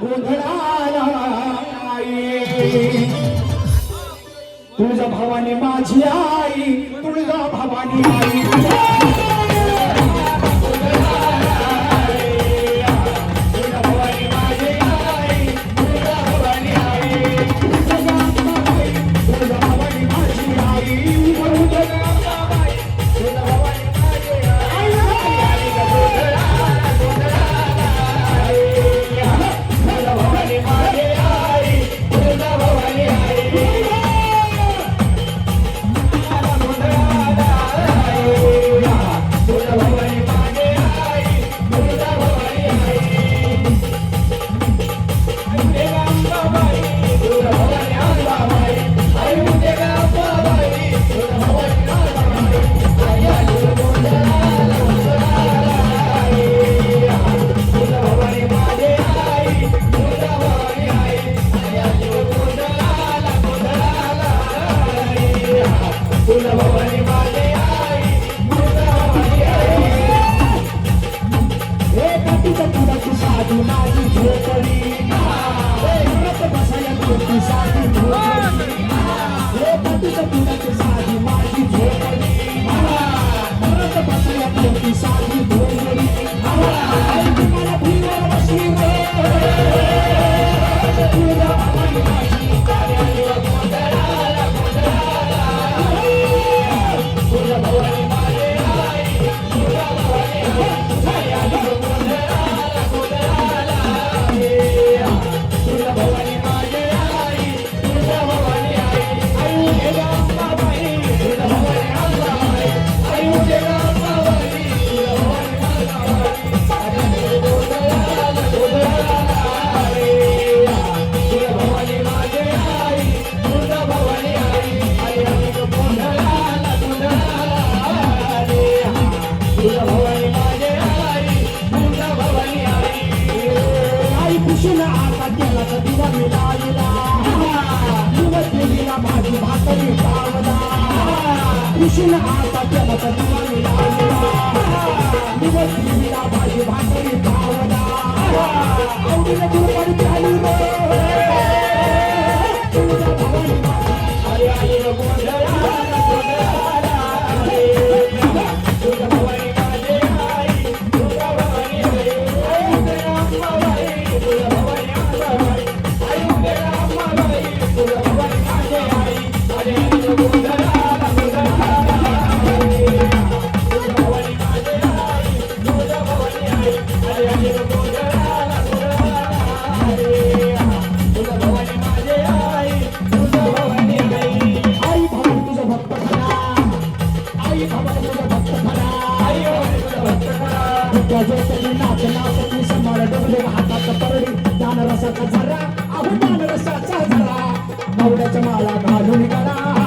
गोंधळाला तुळजा भावानी माझी आई तुळजा भावानी आई. भाजी भाकरी पावला कृष्ण आता चलत दिवाळी गजवतली नाच नाचती समाळ डोले हातात परडी दान रसाचा झरा अहो दान रसाचा झरा. नवऱ्याच्या माळा घालून गळा